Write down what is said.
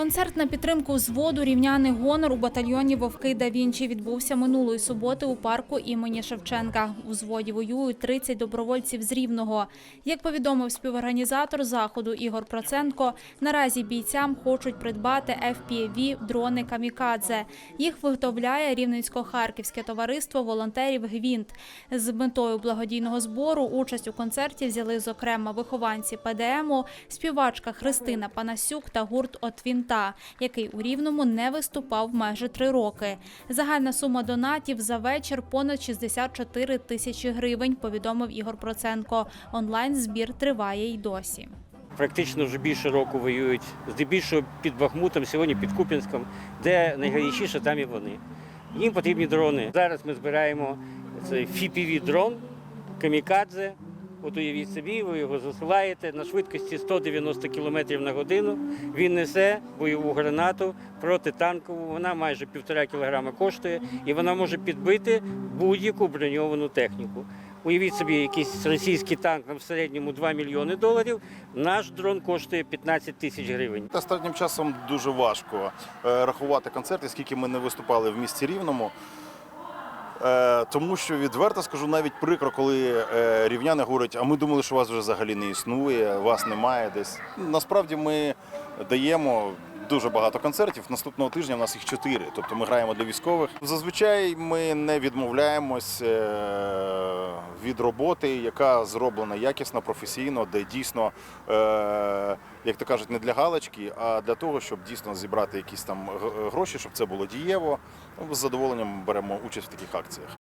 Концерт на підтримку взводу рівняний гонор у батальйоні Вовки да Вінчі відбувся минулої суботи у парку імені Шевченка. У взводі воюють 30 добровольців з Рівного. Як повідомив співорганізатор заходу Ігор Проценко, наразі бійцям хочуть придбати FPV дрони Камікадзе. Їх виготовляє Рівненсько-Харківське товариство волонтерів Гвінт. З метою благодійного збору участь у концерті взяли зокрема вихованці ПДМу, співачка Христина Панасюк та гурт «От Вінта», який у Рівному не виступав майже три роки. Загальна сума донатів за вечір понад 64 тисячі гривень, повідомив Ігор Проценко. Онлайн збір триває й досі. Практично вже більше року воюють, здебільшого під Бахмутом, сьогодні під Куп'янськом, де найгарячіше, там і вони. Їм потрібні дрони. Зараз ми збираємо цей fpv дрон камікадзе. От уявіть собі, ви його засилаєте на швидкості 190 км на годину. Він несе бойову гранату протитанкову. Вона майже півтора кілограма коштує, і вона може підбити будь-яку броньовану техніку. Уявіть собі, якийсь російський танк там в середньому 2 мільйони доларів. Наш дрон коштує 15 тисяч гривень. Останнім часом дуже важко е, рахувати концерти, скільки ми не виступали в місті Рівному. Е, Тому що відверто скажу, навіть прикро, коли е, рівняни говорять, а ми думали, що вас вже взагалі не існує, вас немає десь. Насправді ми даємо дуже багато концертів. Наступного тижня в нас їх чотири. Тобто ми граємо для військових. Зазвичай ми не відмовляємось е, від роботи, яка зроблена якісно, професійно, де дійсно, е, як то кажуть, не для галочки, а для того, щоб дійсно зібрати якісь там гроші, щоб це було дієво. З задоволенням беремо участь в таких акціях.